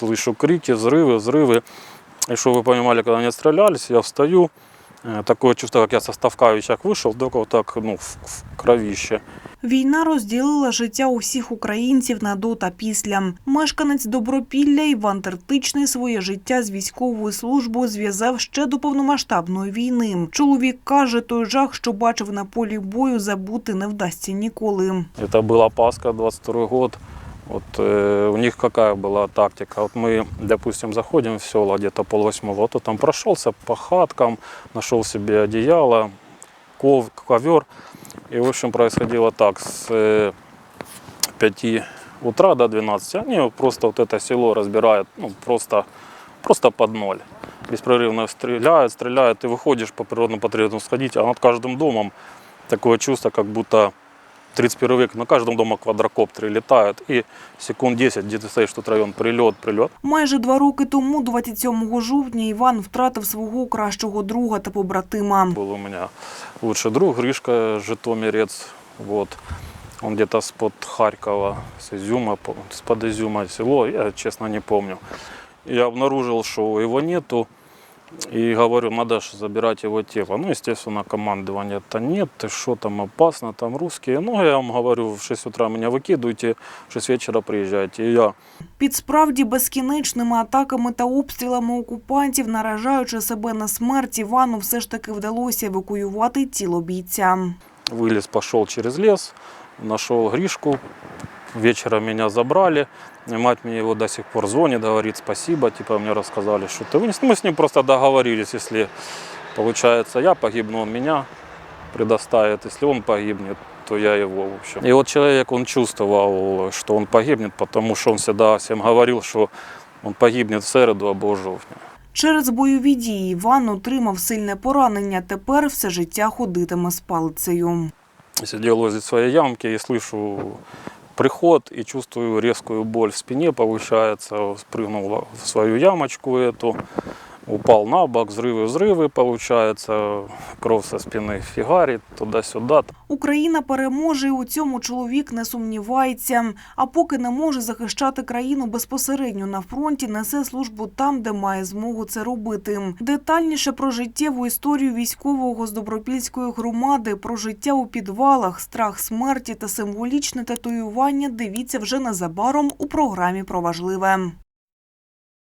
слышу крики, взрывы, взрывы. И что вы понимали, когда они отстрелялись, я встаю, э, такое чувство, как я со Ставкавича вышел, только вот так, ну, в, в кровище. Війна розділила життя усіх українців на до та після. Мешканець Добропілля Іван Тертичний своє життя з військовою службою зв'язав ще до повномасштабної війни. Чоловік каже, той жах, що бачив на полі бою, забути не вдасться ніколи. Это была Пасха, 22 год. Вот э, у них какая была тактика? Вот мы, допустим, заходим в села где-то полвосьмого, вот там прошелся по хаткам, нашел себе одеяло, ков, ковер. И, в общем, происходило так, с э, 5 утра до 12 они просто вот это село разбирают, ну, просто, просто под ноль. Беспрерывно стреляют, стреляют, ты выходишь по природным патриотам сходить, а над каждым домом такое чувство, как будто 31 век, на каждом дома квадрокоптеры летают, и секунд 10, где ты стоишь, тут район, прилет, прилет. Майже два роки тому, 27 жовтня, Іван втратив свого кращого друга та побратима. Был у меня лучший друг Гришка Житомирец, вот. Он где-то с-под Харькова, с Изюма, по- с-под Изюма село, я честно не помню. Я обнаружил, что его нету, и говорю, надо же забирать его тело. Ну, естественно, командования-то нет, ты что там опасно, там русские. Ну, я вам говорю, в 6 утра меня выкидывайте, в 6 вечера приезжайте. И я Під справді безкінечними атаками та обстрілами окупантів, наражаючи себе на смерть, Івану все ж таки вдалося евакуювати тіло бійця. вылез, пошел через лес, нашел Гришку. Вечером меня забрали. И мать мне его до сих пор звонит, говорит спасибо. Типа мне рассказали, что ты вынес. Ну, Мы с ним просто договорились, если получается я погибну, он меня предоставит. Если он погибнет, то я его, в общем. И вот человек, он чувствовал, что он погибнет, потому что он всегда всем говорил, что он погибнет в середу або жовтня. Через бойові дії Іван отримав сильне поранення. Тепер все життя ходитиме з палицею. Сидел возле своей ямки и слышу приход и чувствую резкую боль в спине повышается. Спрыгнул в свою ямочку эту, упал на бок, взрывы, взрывы получается, кровь со спины фигарит туда-сюда. Україна переможе, і у цьому чоловік не сумнівається. А поки не може захищати країну безпосередньо на фронті, несе службу там, де має змогу це робити. Детальніше про життєву історію військового з Добропільської громади, про життя у підвалах, страх смерті та символічне татуювання. Дивіться вже незабаром у програмі про важливе.